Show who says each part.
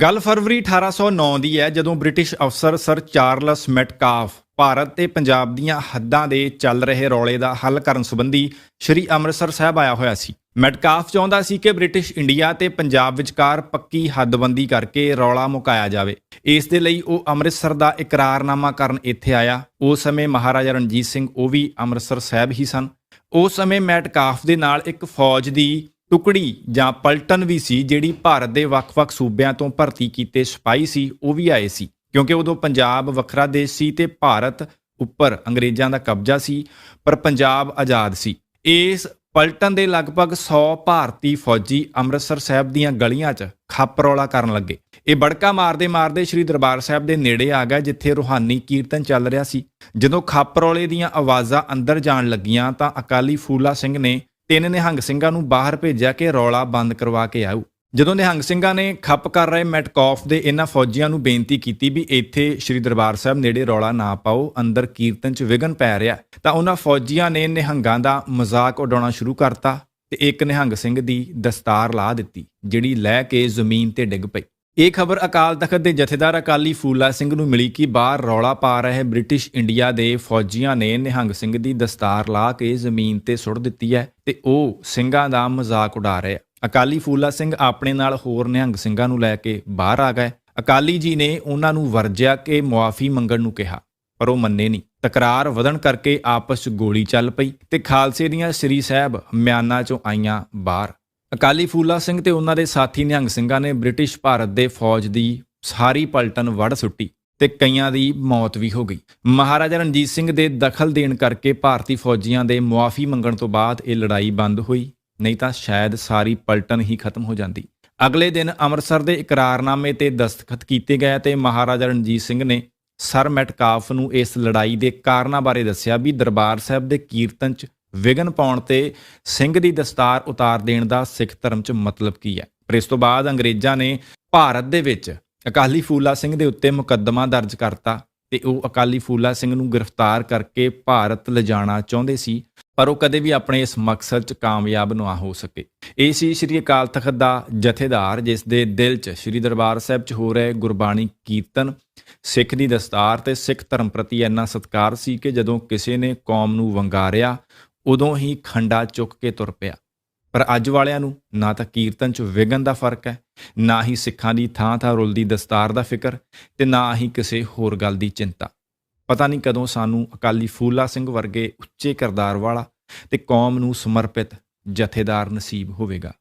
Speaker 1: ਗੱਲ ਫਰਵਰੀ 1809 ਦੀ ਹੈ, ਜਦੋਂ ਬ੍ਰਿਟਿਸ਼ ਅਫਸਰ ਸਰ ਚਾਰਲਸ ਮੈਟਕਾਫ ਭਾਰਤ ਤੇ ਪੰਜਾਬ ਦੀਆਂ ਹੱਦਾਂ ਦੇ ਚੱਲ ਰਹੇ ਰੌਲੇ ਦਾ ਹੱਲ ਕਰਨ ਸੰਬੰਧੀ ਸ੍ਰੀ ਅੰਮ੍ਰਿਤਸਰ ਸਾਹਿਬ ਆਇਆ ਹੋਇਆ ਸੀ। ਮੈਟਕਾਫ ਚਾਹੁੰਦਾ ਸੀ ਕਿ ਬ੍ਰਿਟਿਸ਼ ਇੰਡੀਆ ਤੇ ਪੰਜਾਬ ਵਿਚਕਾਰ ਪੱਕੀ ਹੱਦਬੰਦੀ ਕਰਕੇ ਰੌਲਾ ਮੁਕਾਇਆ ਜਾਵੇ। ਇਸ ਦੇ ਲਈ ਉਹ ਅੰਮ੍ਰਿਤਸਰ ਦਾ ਇਕਰਾਰਨਾਮਾ ਕਰਨ ਇੱਥੇ ਆਇਆ। ਉਸ ਸਮੇਂ ਮਹਾਰਾਜਾ ਰਣਜੀਤ ਸਿੰਘ ਉਹ ਵੀ ਅੰਮ੍ਰਿਤਸਰ ਸਾਹਿਬ ਹੀ ਸਨ। ਉਸ ਸਮੇਂ ਮੈਟਕਾਫ ਦੇ ਨਾਲ ਇੱਕ ਫੌਜ ਦੀ ਟੁਕੜੀ ਜਾਂ ਪਲਟਨ ਵੀ ਸੀ, ਜਿਹੜੀ ਭਾਰਤ ਦੇ ਵੱਖ-ਵੱਖ ਸੂਬਿਆਂ ਤੋਂ ਭਰਤੀ ਕੀਤੇ ਸਿਪਾਹੀ ਸੀ, ਉਹ ਵੀ ਆਏ ਸੀ। ਕਿਉਂਕਿ ਉਦੋਂ ਪੰਜਾਬ ਵੱਖਰਾ ਦੇਸ਼ ਸੀ ਤੇ ਭਾਰਤ ਉੱਪਰ ਅੰਗਰੇਜ਼ਾਂ ਦਾ ਕਬਜ਼ਾ ਸੀ, ਪਰ ਪੰਜਾਬ ਆਜ਼ਾਦ ਸੀ। ਇਸ ਪਲਟਨ ਦੇ ਲਗਭਗ 100 ਭਾਰਤੀ ਫੌਜੀ ਅੰਮ੍ਰਿਤਸਰ ਸਾਹਿਬ ਦੀਆਂ ਗਲੀਆਂ 'ਚ ਖੱਪਰੌਲਾ ਕਰਨ ਲੱਗੇ। ਇਹ ਬੜਕਾ ਮਾਰਦੇ ਮਾਰਦੇ ਸ੍ਰੀ ਦਰਬਾਰ ਸਾਹਿਬ ਦੇ ਨੇੜੇ ਆ ਗਏ ਜਿੱਥੇ ਰੂਹਾਨੀ ਕੀਰਤਨ ਚੱਲ ਰਿਹਾ ਸੀ। ਜਦੋਂ ਖੱਪਰੌਲੇ ਦੀਆਂ ਆਵਾਜ਼ਾਂ ਅੰਦਰ ਜਾਣ ਲੱਗੀਆਂ, ਤਾਂ ਅਕਾਲੀ ਫੂਲਾ ਸਿੰਘ ਨੇ ਤਿੰਨ ਨਿਹੰਗ ਸਿੰਘਾਂ ਨੂੰ ਬਾਹਰ ਭੇਜਿਆ ਕਿ ਰੌਲਾ ਬੰਦ ਕਰਵਾ ਕੇ ਆਓ ਜਦੋਂ ਨਿਹੰਗ ਸਿੰਘਾਂ ਨੇ ਖੱਪ ਕਰ ਰਹੇ ਮੈਟਕੌਫ ਦੇ ਇਹਨਾਂ ਫੌਜੀਆਂ ਨੂੰ ਬੇਨਤੀ ਕੀਤੀ ਵੀ ਇੱਥੇ ਸ੍ਰੀ ਦਰਬਾਰ ਸਾਹਿਬ ਨੇੜੇ ਰੌਲਾ ਨਾ ਪਾਓ, ਅੰਦਰ ਕੀਰਤਨ 'ਚ ਵਿਘਨ ਪੈ ਰਿਹਾ, ਤਾਂ ਉਹਨਾਂ ਫੌਜੀਆਂ ਨੇ ਨਿਹੰਗਾਂ ਦਾ ਮਜ਼ਾਕ ਉਡਾਉਣਾ ਸ਼ੁਰੂ ਕਰਤਾ ਤੇ ਇੱਕ ਨਿਹੰਗ ਸਿੰਘ ਦੀ ਦਸਤਾਰ ਲਾ ਦਿੱਤੀ, ਜਿਹੜੀ ਲੈ ਕੇ ਜ਼ਮੀਨ ਤੇ ਡਿੱਗ ਪਈ। ਇਹ ਖਬਰ ਅਕਾਲ ਤਖਤ ਦੇ ਜਥੇਦਾਰ ਅਕਾਲੀ ਫੂਲਾ ਸਿੰਘ ਨੂੰ ਮਿਲੀ ਕਿ ਬਾਹਰ ਰੌਲਾ ਪਾ ਰਹੇ ਬ੍ਰਿਟਿਸ਼ ਇੰਡੀਆ ਦੇ ਫੌਜੀਆਂ ਨੇ ਨਿਹੰਗ ਸਿੰਘ ਦੀ ਦਸਤਾਰ ਲਾ ਕੇ ਜ਼ਮੀਨ ਤੇ ਸੁੱਟ ਦਿੱਤੀ ਹੈ ਤੇ ਉਹ ਸਿੰਘਾਂ ਦਾ ਮਜ਼ਾਕ ਉਡਾ ਰਹੇ ਅਕਾਲੀ ਫੂਲਾ ਸਿੰਘ ਆਪਣੇ ਨਾਲ ਹੋਰ ਨਿਹੰਗ ਸਿੰਘਾਂ ਨੂੰ ਲੈ ਕੇ ਬਾਹਰ ਆ ਗਏ। ਅਕਾਲੀ ਜੀ ਨੇ ਉਹਨਾਂ ਨੂੰ ਵਰਜਿਆ ਕਿ ਮੁਆਫੀ ਮੰਗਣ ਨੂੰ ਕਿਹਾ, ਪਰ ਉਹ ਮੰਨੇ ਨਹੀਂ। ਤਕਰਾਰ ਵਧਣ ਕਰਕੇ ਆਪਸ 'ਚ ਗੋਲੀ ਚੱਲ ਪਈ ਤੇ ਖਾਲਸੇ ਦੀਆਂ ਸ੍ਰੀ ਸਾਹਿਬ ਮਿਆਨਾਂ 'ਚੋਂ ਆਈਆਂ ਬਾਹਰ। ਅਕਾਲੀ ਫੂਲਾ ਸਿੰਘ ਤੇ ਉਹਨਾਂ ਦੇ ਸਾਥੀ ਨਿਹੰਗ ਸਿੰਘਾਂ ਨੇ ਬ੍ਰਿਟਿਸ਼ ਭਾਰਤ ਦੇ ਫੌਜ ਦੀ ਸਾਰੀ ਪਲਟਨ ਵੜ ਸੁੱਟੀ ਤੇ ਕਈਆਂ ਦੀ ਮੌਤ ਵੀ ਹੋ ਗਈ। ਮਹਾਰਾਜਾ ਰਣਜੀਤ ਸਿੰਘ ਦੇ ਦਖਲ ਦੇਣ ਕਰਕੇ ਭਾਰਤੀ ਫੌਜੀਆਂ ਦੇ ਮੁਆਫੀ ਮੰਗਣ ਤੋਂ ਬਾਅਦ ਇਹ ਲੜਾਈ ਬੰਦ ਹੋਈ, ਨਹੀਂ ਤਾਂ ਸ਼ਾਇਦ ਸਾਰੀ ਪਲਟਨ ਹੀ ਖਤਮ ਹੋ ਜਾਂਦੀ। ਅਗਲੇ ਦਿਨ ਅੰਮ੍ਰਿਤਸਰ ਦੇ ਇਕਰਾਰਨਾਮੇ ਤੇ ਦਸਤਖਤ ਕੀਤੇ ਗਏ ਤੇ ਮਹਾਰਾਜਾ ਰਣਜੀਤ ਸਿੰਘ ਨੇ ਸਰ ਮੈਟਕਾਫ ਨੂੰ ਇਸ ਲੜਾਈ ਦੇ ਕਾਰਨਾਂ ਬਾਰੇ ਦੱਸਿਆ ਵੀ ਦਰਬਾਰ ਸਾਹਿਬ ਦੇ ਕੀਰਤਨ 'ਚ ਵਿਗਨ ਪਾਉਣ ਤੇ ਸਿੰਘ ਦੀ ਦਸਤਾਰ ਉਤਾਰ ਦੇਣ ਦਾ ਸਿੱਖ ਧਰਮ 'ਚ ਮਤਲਬ ਕੀ ਹੈ? ਪਰ ਇਸ ਤੋਂ ਬਾਅਦ ਅੰਗਰੇਜ਼ਾਂ ਨੇ ਭਾਰਤ ਦੇ ਵਿੱਚ ਅਕਾਲੀ ਫੂਲਾ ਸਿੰਘ ਦੇ ਉੱਤੇ ਮੁਕੱਦਮਾ ਦਰਜ ਕਰਤਾ ਤੇ ਉਹ ਅਕਾਲੀ ਫੂਲਾ ਸਿੰਘ ਨੂੰ ਗ੍ਰਿਫਤਾਰ ਕਰਕੇ ਭਾਰਤ ਲਿਜਾਣਾ ਚਾਹੁੰਦੇ ਸੀ, ਪਰ ਉਹ ਕਦੇ ਵੀ ਆਪਣੇ ਇਸ ਮਕਸਦ 'ਚ ਕਾਮਯਾਬ ਨਾ ਹੋ ਸਕੇ। ਇਹ ਸੀ ਸ੍ਰੀ ਅਕਾਲ ਤਖਤ ਦਾ ਜਥੇਦਾਰ, ਜਿਸ ਦੇ ਦਿਲ 'ਚ ਸ੍ਰੀ ਦਰਬਾਰ ਸਾਹਿਬ 'ਚ ਹੋ ਰਹੇ ਗੁਰਬਾਣੀ ਕੀਰਤਨ, ਸਿੱਖ ਦੀ ਦਸਤਾਰ ਤੇ ਸਿੱਖ ਧਰਮ ਪ੍ਰਤੀ ਇੰਨਾ ਸਤਿਕਾਰ ਸੀ ਕਿ ਜਦੋਂ ਕਿਸੇ ਨੇ ਕੌਮ ਨੂੰ ਵੰਗਾਰਿਆ ਉਦੋਂ ਹੀ ਖੰਡਾ ਚੁੱਕ ਕੇ ਤੁਰ ਪਿਆ। ਪਰ ਅੱਜ ਵਾਲਿਆਂ ਨੂੰ ਨਾ ਤਾਂ ਕੀਰਤਨ 'ਚ ਵਿਗਨ ਦਾ ਫ਼ਰਕ ਹੈ, ਨਾ ਹੀ ਸਿੱਖਾਂ ਦੀ ਥਾਂ ਥਾਂ ਰੁਲਦੀ ਦਸਤਾਰ ਦਾ ਫਿਕਰ ਤੇ ਨਾ ਹੀ ਕਿਸੇ ਹੋਰ ਗੱਲ ਦੀ ਚਿੰਤਾ। ਪਤਾ ਨਹੀਂ ਕਦੋਂ ਸਾਨੂੰ ਅਕਾਲੀ ਫੂਲਾ ਸਿੰਘ ਵਰਗੇ ਉੱਚੇ ਕਿਰਦਾਰ ਵਾਲਾ ਤੇ ਕੌਮ ਨੂੰ ਸਮਰਪਿਤ ਜਥੇਦਾਰ ਨਸੀਬ ਹੋਵੇਗਾ।